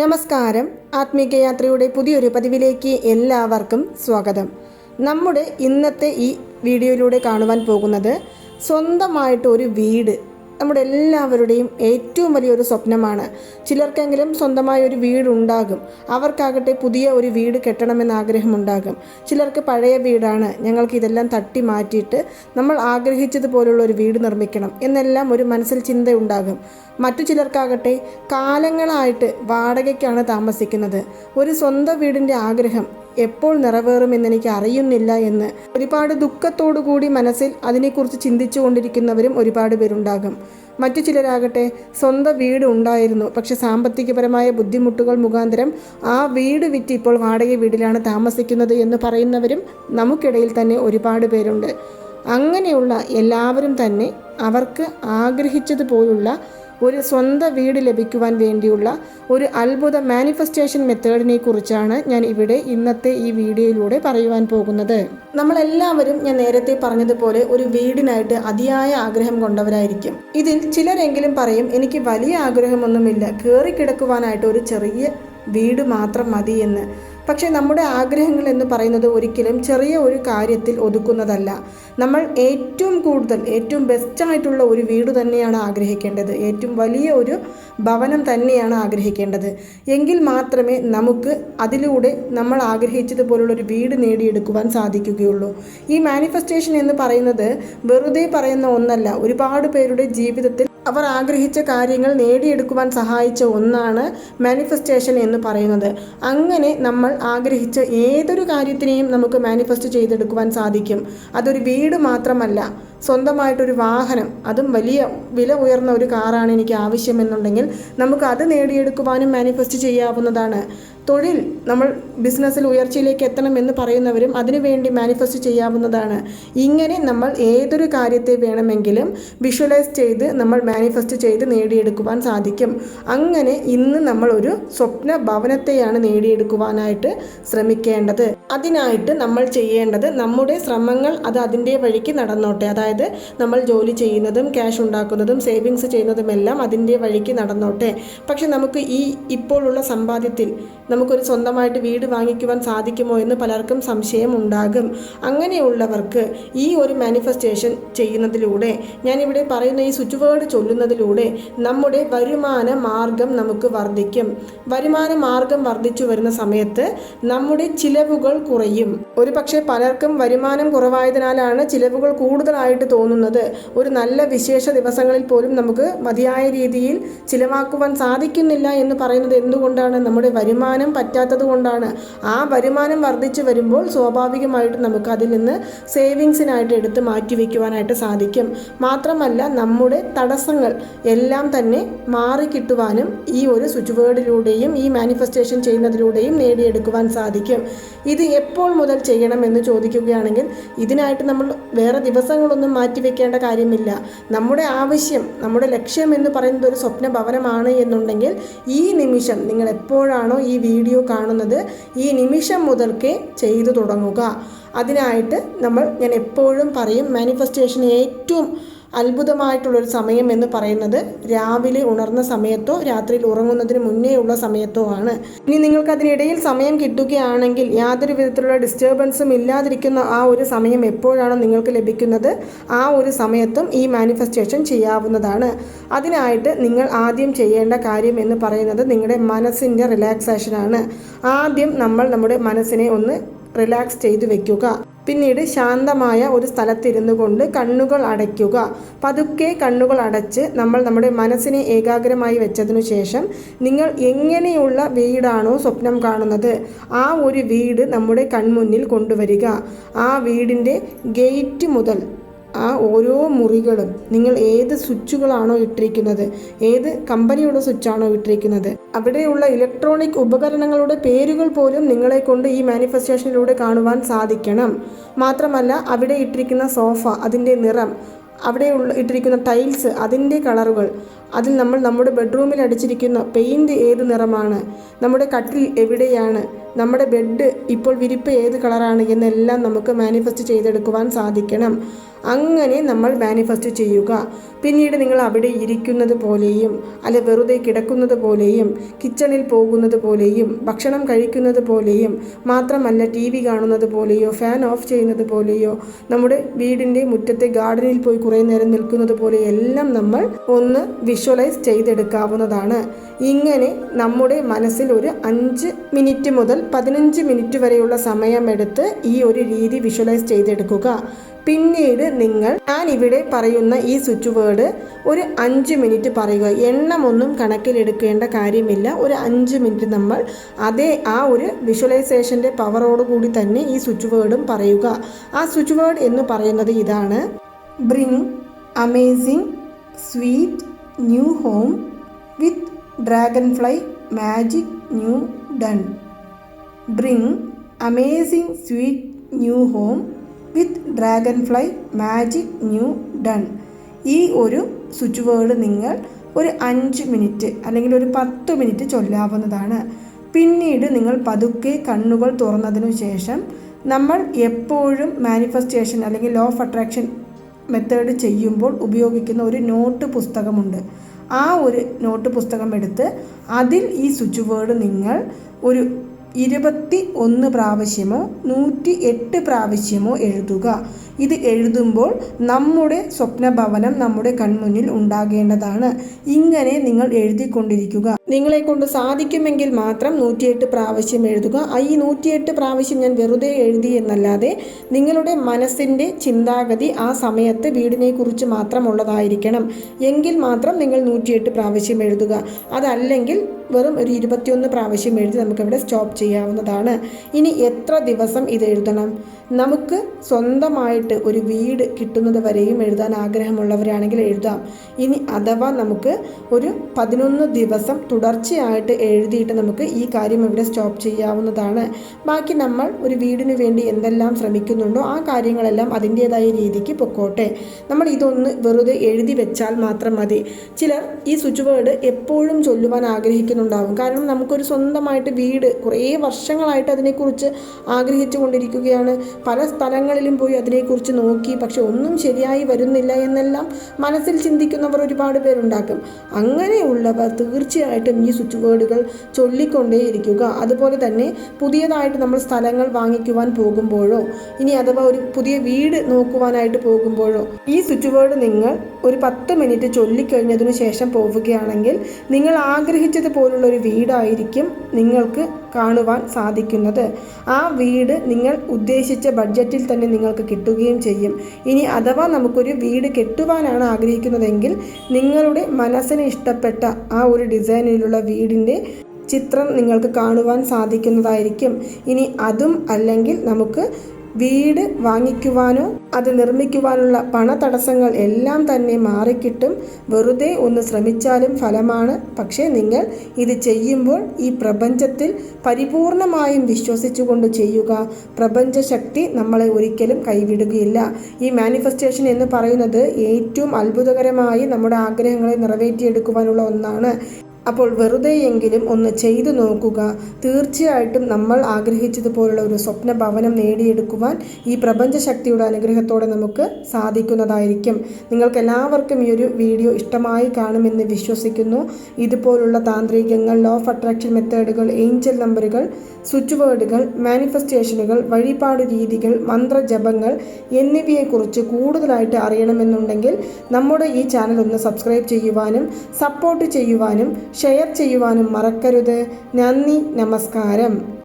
നമസ്കാരം. ആത്മീക യാത്രയുടെ പുതിയൊരു പതിവിലേക്ക് എല്ലാവർക്കും സ്വാഗതം. നമ്മുടെ ഇന്നത്തെ ഈ വീഡിയോയിലൂടെ കാണുവാൻ പോകുന്നത് സ്വന്തമായിട്ട് ഒരു വീട് നമ്മുടെ എല്ലാവരുടെയും ഏറ്റവും വലിയൊരു സ്വപ്നമാണ്. ചിലർക്കെങ്കിലും സ്വന്തമായ ഒരു വീടുണ്ടാകും. അവർക്കാകട്ടെ പുതിയ ഒരു വീട് കെട്ടണമെന്ന് ആഗ്രഹമുണ്ടാകും. ചിലർക്ക് പഴയ വീടാണ്. ഞങ്ങൾക്ക് ഇതെല്ലാം തട്ടി മാറ്റിയിട്ട് നമ്മൾ ആഗ്രഹിച്ചതുപോലുള്ള ഒരു വീട് നിർമ്മിക്കണം എന്നെല്ലാം ഒരു മനസ്സിൽ ചിന്തയുണ്ടാകും. മറ്റു ചിലർക്കാകട്ടെ കാലങ്ങളായിട്ട് വാടകയ്ക്കാണ് താമസിക്കുന്നത്. ഒരു സ്വന്തം വീടിന്റെ ആഗ്രഹം എപ്പോൾ നിറവേറുമെന്ന് എനിക്ക് അറിയുന്നില്ല എന്ന്. ഒരുപാട് ദുഃഖത്തോടു കൂടി മനസ്സിൽ അതിനെക്കുറിച്ച് ചിന്തിച്ചു കൊണ്ടിരിക്കുന്നവരും ഒരുപാട് പേരുണ്ടാകും. മറ്റു ചിലരാകട്ടെ സ്വന്തം വീട് ഉണ്ടായിരുന്നു. പക്ഷെ സാമ്പത്തികപരമായ ബുദ്ധിമുട്ടുകൾ മുഖാന്തരം ആ വീട് വിറ്റ് ഇപ്പോൾ വാടക വീടിലാണ് താമസിക്കുന്നത് എന്ന് പറയുന്നവരും നമുക്കിടയിൽ തന്നെ ഒരുപാട് പേരുണ്ട്. അങ്ങനെയുള്ള എല്ലാവരും തന്നെ അവർക്ക് ആഗ്രഹിച്ചതുപോലുള്ള ഒരു സ്വന്തം വീട് ലഭിക്കുവാൻ വേണ്ടിയുള്ള ഒരു അത്ഭുത മാനിഫെസ്റ്റേഷൻ മെത്തേഡിനെ കുറിച്ചാണ് ഞാൻ ഇവിടെ ഇന്നത്തെ ഈ വീഡിയോയിലൂടെ പറയുവാൻ പോകുന്നത്. നമ്മളെല്ലാവരും ഞാൻ നേരത്തെ പറഞ്ഞതുപോലെ ഒരു വീടിനായിട്ട് അതിയായ ആഗ്രഹം കൊണ്ടവരായിരിക്കും. ഇതിൽ ചിലരെങ്കിലും പറയും എനിക്ക് വലിയ ആഗ്രഹമൊന്നുമില്ല. കയറി കിടക്കുവാനായിട്ട് ഒരു ചെറിയ വീട് മാത്രം മതി എന്ന്. പക്ഷേ നമ്മുടെ ആഗ്രഹങ്ങൾ എന്ന് പറയുന്നത് ഒരിക്കലും ചെറിയ ഒരു കാര്യത്തിൽ ഒതുക്കുന്നതല്ല. നമ്മൾ ഏറ്റവും കൂടുതൽ ഏറ്റവും ബെസ്റ്റായിട്ടുള്ള ഒരു വീട് തന്നെയാണ് ആഗ്രഹിക്കേണ്ടത്. ഏറ്റവും വലിയ ഒരു ഭവനം തന്നെയാണ് ആഗ്രഹിക്കേണ്ടത്. എങ്കിൽ മാത്രമേ നമുക്ക് അതിലൂടെ നമ്മൾ ആഗ്രഹിച്ചതുപോലുള്ള ഒരു വീട് നേടിയെടുക്കുവാൻ സാധിക്കുകയുള്ളൂ. ഈ മാനിഫെസ്റ്റേഷൻ എന്ന് പറയുന്നത് വെറുതെ പറയുന്ന ഒന്നല്ല ഒരുപാട് പേരുടെ ജീവിതത്തിൽ അവർ ആഗ്രഹിച്ച കാര്യങ്ങൾ നേടിയെടുക്കുവാൻ സഹായിച്ച ഒന്നാണ് മാനിഫെസ്റ്റേഷൻ എന്ന് പറയുന്നത്. അങ്ങനെ നമ്മൾ ആഗ്രഹിച്ച ഏതൊരു കാര്യത്തിനെയും നമുക്ക് മാനിഫെസ്റ്റ് ചെയ്തെടുക്കുവാൻ സാധിക്കും. അതൊരു വീട് മാത്രമല്ല സ്വന്തമായിട്ടൊരു വാഹനം അതും വലിയ വില ഉയർന്ന ഒരു കാറാണ് എനിക്ക് ആവശ്യമെന്നുണ്ടെങ്കിൽ നമുക്ക് അത് നേടിയെടുക്കുവാനും മാനിഫെസ്റ്റ് ചെയ്യാവുന്നതാണ്. തൊഴിൽ നമ്മൾ ബിസിനസ്സിൽ ഉയർച്ചയിലേക്ക് എത്തണം എന്ന് പറയുന്നവരും അതിനുവേണ്ടി മാനിഫെസ്റ്റ് ചെയ്യാവുന്നതാണ്. ഇങ്ങനെ നമ്മൾ ഏതൊരു കാര്യത്തെ വേണമെങ്കിലും വിഷ്വലൈസ് ചെയ്ത് നമ്മൾ മാനിഫെസ്റ്റ് ചെയ്ത് നേടിയെടുക്കുവാൻ സാധിക്കും. അങ്ങനെ ഇന്ന് നമ്മൾ ഒരു സ്വപ്ന ഭവനത്തെയാണ് നേടിയെടുക്കുവാനായിട്ട് ശ്രമിക്കേണ്ടത്. അതിനായിട്ട് നമ്മൾ ചെയ്യേണ്ടത് നമ്മുടെ ശ്രമങ്ങൾ അത് അതിന്റെ വഴിക്ക് നടന്നോട്ടെ. അതായത് നമ്മൾ ജോലി ചെയ്യുന്നതും ക്യാഷ് ഉണ്ടാക്കുന്നതും സേവിങ്സ് ചെയ്യുന്നതുമെല്ലാം അതിന്റെ വഴിക്ക് നടന്നോട്ടെ. പക്ഷെ നമുക്ക് ഈ ഇപ്പോഴുള്ള സമ്പാദ്യത്തിൽ നമുക്കൊരു സ്വന്തമായിട്ട് വീട് വാങ്ങിക്കുവാൻ സാധിക്കുമോ എന്ന് പലർക്കും സംശയം ഉണ്ടാകും. അങ്ങനെയുള്ളവർക്ക് ഈ ഒരു മാനിഫെസ്റ്റേഷൻ ചെയ്യുന്നതിലൂടെ ഞാനിവിടെ പറയുന്ന ഈ സ്വിച്ച് വേർഡ് ചൊല്ലുന്നതിലൂടെ നമ്മുടെ വരുമാന മാർഗം നമുക്ക് വർദ്ധിക്കും. വരുമാന മാർഗം വർദ്ധിച്ചു വരുന്ന സമയത്ത് നമ്മുടെ ചിലവുകൾ കുറയും. ഒരു പക്ഷേ പലർക്കും വരുമാനം കുറവായതിനാലാണ് ചിലവുകൾ കൂടുതലായിട്ട് തോന്നുന്നത് ഒരു നല്ല വിശേഷ ദിവസങ്ങളിൽ പോലും നമുക്ക് മതിയായ രീതിയിൽ ചിലവാക്കുവാൻ സാധിക്കുന്നില്ല എന്ന് പറയുന്നത് എന്തുകൊണ്ടാണ്? നമ്മുടെ വരുമാനം പറ്റാത്തത് കൊണ്ടാണ്. ആ വരുമാനം വർദ്ധിച്ചു വരുമ്പോൾ സ്വാഭാവികമായിട്ട് നമുക്ക് അതിൽ നിന്ന് സേവിങ്സിനായിട്ട് എടുത്ത് മാറ്റിവെക്കുവാനായിട്ട് സാധിക്കും. മാത്രമല്ല നമ്മുടെ തടസ്സങ്ങൾ എല്ലാം തന്നെ മാറിക്കിട്ടുവാനും ഈ ഒരു സ്വിച്ച് വേർഡിലൂടെയും ഈ മാനിഫെസ്റ്റേഷൻ ചെയ്യുന്നതിലൂടെയും നേടിയെടുക്കുവാൻ സാധിക്കും. ഇത് എപ്പോൾ മുതൽ ചെയ്യണം എന്ന് ചോദിക്കുകയാണെങ്കിൽ ഇതിനായിട്ട് നമ്മൾ വേറെ ദിവസങ്ങളൊന്നും മാറ്റി വെക്കേണ്ട കാര്യമില്ല. നമ്മുടെ ആവശ്യം നമ്മുടെ ലക്ഷ്യം എന്ന് പറയുന്നത് ഒരു സ്വപ്ന ഭവനമാണ് എന്നുണ്ടെങ്കിൽ ഈ നിമിഷം നിങ്ങൾ എപ്പോഴാണോ ഈ വീഡിയോ കാണുന്നത് ഈ നിമിഷം മുതൽക്കേ ചെയ്തു തുടങ്ങുക. അതിനായിട്ട് നമ്മൾ ഞാൻ എപ്പോഴും പറയും മാനിഫെസ്റ്റേഷൻ ഏറ്റവും അത്ഭുതമായിട്ടുള്ളൊരു സമയം എന്ന് പറയുന്നത് രാവിലെ ഉണർന്ന സമയത്തോ രാത്രിയിൽ ഉറങ്ങുന്നതിന് മുന്നേ ഉള്ള സമയത്തോ ആണ്. ഇനി നിങ്ങൾക്ക് അതിനിടയിൽ സമയം കിട്ടുകയാണെങ്കിൽ യാതൊരു വിധത്തിലുള്ള ഡിസ്റ്റർബൻസും ഇല്ലാതിരിക്കുന്ന ആ ഒരു സമയം എപ്പോഴാണോ നിങ്ങൾക്ക് ലഭിക്കുന്നത് ആ ഒരു സമയത്തും ഈ മാനിഫെസ്റ്റേഷൻ ചെയ്യാവുന്നതാണ്. അതിനായിട്ട് നിങ്ങൾ ആദ്യം ചെയ്യേണ്ട കാര്യം എന്ന് പറയുന്നത് നിങ്ങളുടെ മനസ്സിന്റെ റിലാക്സേഷനാണ് ആദ്യം നമ്മൾ നമ്മുടെ മനസ്സിനെ ഒന്ന് റിലാക്സ് ചെയ്തു വെക്കുക. പിന്നീട് ശാന്തമായ ഒരു സ്ഥലത്തിരുന്നു കൊണ്ട് കണ്ണുകൾ അടയ്ക്കുക. പതുക്കെ കണ്ണുകൾ അടച്ച് നമ്മൾ നമ്മുടെ മനസ്സിനെ ഏകാഗ്രമായി വെച്ചതിനു ശേഷം നിങ്ങൾ എങ്ങനെയുള്ള വീടാണോ സ്വപ്നം കാണുന്നത് ആ ഒരു വീട് നമ്മുടെ കൺമുന്നിൽ കൊണ്ടുവരിക. ആ വീടിന്റെ ഗേറ്റ് മുതൽ ആ ഓരോ മുറികളും നിങ്ങൾ ഏത് സ്വിച്ചുകളാണോ ഇട്ടിരിക്കുന്നത് ഏത് കമ്പനിയുടെ സ്വിച്ചാണോ ഇട്ടിരിക്കുന്നത് അവിടെയുള്ള ഇലക്ട്രോണിക് ഉപകരണങ്ങളുടെ പേരുകൾ പോലും നിങ്ങളെ കൊണ്ട് ഈ മാനിഫെസ്റ്റേഷനിലൂടെ കാണുവാൻ സാധിക്കണം. മാത്രമല്ല അവിടെ ഇട്ടിരിക്കുന്ന സോഫ അതിന്റെ നിറം അവിടെ ഉള്ള ഇട്ടിരിക്കുന്ന ടൈൽസ് അതിന്റെ കളറുകൾ അതിൽ നമ്മൾ നമ്മുടെ ബെഡ്റൂമിൽ അടിച്ചിരിക്കുന്ന പെയിന്റ് ഏത് നിറമാണ്? നമ്മുടെ കട്ടിൽ എവിടെയാണ്? നമ്മുടെ ബെഡ് ഇപ്പോൾ വിരിപ്പ് ഏത് കളറാണ് എന്നെല്ലാം നമുക്ക് മാനിഫെസ്റ്റ് ചെയ്തെടുക്കുവാൻ സാധിക്കണം. അങ്ങനെ നമ്മൾ മാനിഫെസ്റ്റ് ചെയ്യുക. പിന്നീട് നിങ്ങൾ അവിടെ ഇരിക്കുന്നത് പോലെയും അല്ലെ വെറുതെ കിടക്കുന്നത് പോലെയും കിച്ചണിൽ പോകുന്നത് പോലെയും ഭക്ഷണം കഴിക്കുന്നത് പോലെയും മാത്രമല്ല ടി വി കാണുന്നത് പോലെയോ ഫാൻ ഓഫ് ചെയ്യുന്നത് പോലെയോ നമ്മുടെ വീടിന്റെ മുറ്റത്തെ ഗാർഡനിൽ പോയി കുറേ നേരം നിൽക്കുന്നത് പോലെയെല്ലാം നമ്മൾ ഒന്ന് വിഷ്വലൈസ് ചെയ്തെടുക്കാവുന്നതാണ്. ഇങ്ങനെ നമ്മുടെ മനസ്സിൽ ഒരു അഞ്ച് മിനിറ്റ് മുതൽ പതിനഞ്ച് മിനിറ്റ് വരെയുള്ള സമയമെടുത്ത് ഈ ഒരു രീതി വിഷ്വലൈസ് ചെയ്തെടുക്കുക. പിന്നീട് നിങ്ങൾ ഞാൻ ഇവിടെ പറയുന്ന ഈ സ്വിച്ച് വേർഡ് ഒരു അഞ്ച് മിനിറ്റ് പറയുക. എണ്ണമൊന്നും കണക്കിലെടുക്കേണ്ട കാര്യമില്ല. ഒരു അഞ്ച് മിനിറ്റ് നമ്മൾ അതേ ആ ഒരു വിഷ്വലൈസേഷന്റെ പവറോടുകൂടി തന്നെ ഈ സ്വിച്ച് വേർഡും പറയുക. ആ സ്വിച്ച് വേർഡ് എന്ന് പറയുന്നത് ഇതാണ്. Bring amazing sweet new home with dragon fly magic new done. Bring amazing sweet new home with dragon fly magic new done. ഈ ഒരു സ്വിച്ച് വേർഡ് നിങ്ങൾ ഒരു അഞ്ച് മിനിറ്റ് അല്ലെങ്കിൽ ഒരു പത്ത് മിനിറ്റ് ചൊല്ലാവുന്നതാണ്. പിന്നീട് നിങ്ങൾ പതുക്കെ കണ്ണുകൾ തുറന്നതിനു ശേഷം നമ്മൾ എപ്പോഴും മാനിഫെസ്റ്റേഷൻ അല്ലെങ്കിൽ ലോ ഓഫ് അട്രാക്ഷൻ മെത്തേഡ് ചെയ്യുമ്പോൾ ഉപയോഗിക്കുന്ന ഒരു നോട്ട് പുസ്തകമുണ്ട്. ആ ഒരു നോട്ട് പുസ്തകം എടുത്ത് അതിൽ ഈ സ്വിച്ച് വേർഡ് നിങ്ങൾ ഒരു ഇരുപത്തി ഒന്ന് പ്രാവശ്യമോ നൂറ്റി എട്ട് പ്രാവശ്യമോ എഴുതുക. ഇത് എഴുതുമ്പോൾ നമ്മുടെ സ്വപ്നഭവനം നമ്മുടെ കൺമുന്നിൽ ഉണ്ടാകേണ്ടതാണ്. ഇങ്ങനെ നിങ്ങൾ എഴുതിക്കൊണ്ടിരിക്കുക. നിങ്ങളെ കൊണ്ട് സാധിക്കുമെങ്കിൽ മാത്രം നൂറ്റിയെട്ട് പ്രാവശ്യം എഴുതുക. ഈ നൂറ്റിയെട്ട് പ്രാവശ്യം ഞാൻ വെറുതെ എഴുതി എന്നല്ലാതെ നിങ്ങളുടെ മനസ്സിന്റെ ചിന്താഗതി ആ സമയത്ത് വീടിനെ കുറിച്ച് മാത്രമുള്ളതായിരിക്കണം. എങ്കിൽ മാത്രം നിങ്ങൾ നൂറ്റിയെട്ട് പ്രാവശ്യം എഴുതുക. അതല്ലെങ്കിൽ വെറും ഒരു ഇരുപത്തിയൊന്ന് പ്രാവശ്യം എഴുതി നമുക്കിവിടെ സ്റ്റോപ്പ് ചെയ്യാവുന്നതാണ്. ഇനി എത്ര ദിവസം ഇത് എഴുതണം? നമുക്ക് സ്വന്തമായിട്ട് ഒരു വീട് കിട്ടുന്നത് വരെയും എഴുതാൻ ആഗ്രഹമുള്ളവരാണെങ്കിൽ എഴുതാം. ഇനി അഥവാ നമുക്ക് ഒരു പതിനൊന്ന് ദിവസം തുടർച്ചയായിട്ട് എഴുതിയിട്ട് നമുക്ക് ഈ കാര്യം ഇവിടെ സ്റ്റോപ്പ് ചെയ്യാവുന്നതാണ്. ബാക്കി നമ്മൾ ഒരു വീടിന് വേണ്ടി എന്തെല്ലാം ശ്രമിക്കുന്നുണ്ടോ ആ കാര്യങ്ങളെല്ലാം അതിന്റേതായ രീതിക്ക് പൊക്കോട്ടെ. നമ്മൾ ഇതൊന്ന് വെറുതെ എഴുതി വെച്ചാൽ മാത്രം മതി. ചിലർ ഈ സ്വിച്ച് വേർഡ് എപ്പോഴും ചൊല്ലുവാൻ ആഗ്രഹിക്കുന്നുണ്ടാവും. കാരണം നമുക്കൊരു സ്വന്തമായിട്ട് വീട് കുറേ വർഷങ്ങളായിട്ട് അതിനെക്കുറിച്ച് ആഗ്രഹിച്ചു കൊണ്ടിരിക്കുകയാണ്. പല സ്ഥലങ്ങളിലും പോയി അതിനെക്കുറിച്ച് നോക്കി പക്ഷെ ഒന്നും ശരിയായി വരുന്നില്ല എന്നെല്ലാം മനസ്സിൽ ചിന്തിക്കുന്നവർ ഒരുപാട് പേരുണ്ടാക്കും. അങ്ങനെയുള്ളവർ തീർച്ചയായിട്ടും ഈ സ്വിച്ച് വേർഡുകൾ ചൊല്ലിക്കൊണ്ടേയിരിക്കുക. അതുപോലെ തന്നെ പുതിയതായിട്ട് നമ്മൾ സ്ഥലങ്ങൾ വാങ്ങിക്കുവാൻ പോകുമ്പോഴോ ഇനി അഥവാ ഒരു പുതിയ വീട് നോക്കുവാനായിട്ട് പോകുമ്പോഴോ ഈ സ്വിച്ച് വേർഡ് നിങ്ങൾ ഒരു പത്ത് മിനിറ്റ് ചൊല്ലിക്കഴിഞ്ഞതിനു ശേഷം പോവുകയാണെങ്കിൽ നിങ്ങൾ ആഗ്രഹിച്ചതുപോലുള്ള ഒരു വീടായിരിക്കും നിങ്ങൾക്ക് കാണുവാൻ സാധിക്കുന്നത്. ആ വീട് നിങ്ങൾ ഉദ്ദേശിച്ച ബഡ്ജറ്റിൽ തന്നെ നിങ്ങൾക്ക് കിട്ടുകയും ചെയ്യും. ഇനി അഥവാ നമുക്കൊരു വീട് കെട്ടുവാനാണ് ആഗ്രഹിക്കുന്നതെങ്കിൽ നിങ്ങളുടെ മനസ്സിന് ഇഷ്ടപ്പെട്ട ആ ഒരു ഡിസൈനിലുള്ള വീടിന്റെ ചിത്രം നിങ്ങൾക്ക് കാണുവാൻ സാധിക്കുന്നതായിരിക്കും. ഇനി അതും അല്ലെങ്കിൽ നമുക്ക് വീട് വാങ്ങിക്കുവാനോ അത് നിർമ്മിക്കുവാനുള്ള പണതടസ്സങ്ങൾ എല്ലാം തന്നെ മാറിക്കിട്ടും വെറുതെ ഒന്ന് ശ്രമിച്ചാലും ഫലമാണ്. പക്ഷേ നിങ്ങൾ ഇത് ചെയ്യുമ്പോൾ ഈ പ്രപഞ്ചത്തിൽ പരിപൂർണമായും വിശ്വസിച്ചുകൊണ്ട് ചെയ്യുക. പ്രപഞ്ചശക്തി നമ്മളെ ഒരിക്കലും കൈവിടുകയില്ല. ഈ മാനിഫെസ്റ്റേഷൻ എന്ന് പറയുന്നത് ഏറ്റവും അത്ഭുതകരമായി നമ്മുടെ ആഗ്രഹങ്ങളെ നിറവേറ്റിയെടുക്കുവാനുള്ള ഒന്നാണ്. അപ്പോൾ വെറുതെയെങ്കിലും ഒന്ന് ചെയ്തു നോക്കുക. തീർച്ചയായിട്ടും നമ്മൾ ആഗ്രഹിച്ചതുപോലുള്ള ഒരു സ്വപ്ന ഭവനം നേടിയെടുക്കുവാൻ ഈ പ്രപഞ്ചശക്തിയുടെ അനുഗ്രഹത്തോടെ നമുക്ക് സാധിക്കുന്നതായിരിക്കും. നിങ്ങൾക്ക് എല്ലാവർക്കും ഈ ഒരു വീഡിയോ ഇഷ്ടമായി കാണുമെന്ന് വിശ്വസിക്കുന്നു. ഇതുപോലുള്ള താന്ത്രികങ്ങൾ ലോ ഓഫ് അട്രാക്ഷൻ മെത്തേഡുകൾ ഏഞ്ചൽ നമ്പറുകൾ സ്വിച്ച് വേർഡുകൾ മാനിഫെസ്റ്റേഷനുകൾ വഴിപാട് രീതികൾ മന്ത്രജപങ്ങൾ എന്നിവയെക്കുറിച്ച് കൂടുതലായിട്ട് അറിയണമെന്നുണ്ടെങ്കിൽ നമ്മുടെ ഈ ചാനൽ ഒന്ന് സബ്സ്ക്രൈബ് ചെയ്യുവാനും സപ്പോർട്ട് ചെയ്യുവാനും ഷെയർ ചെയ്യുവാനും മറക്കരുത്. നന്ദി നമസ്കാരം.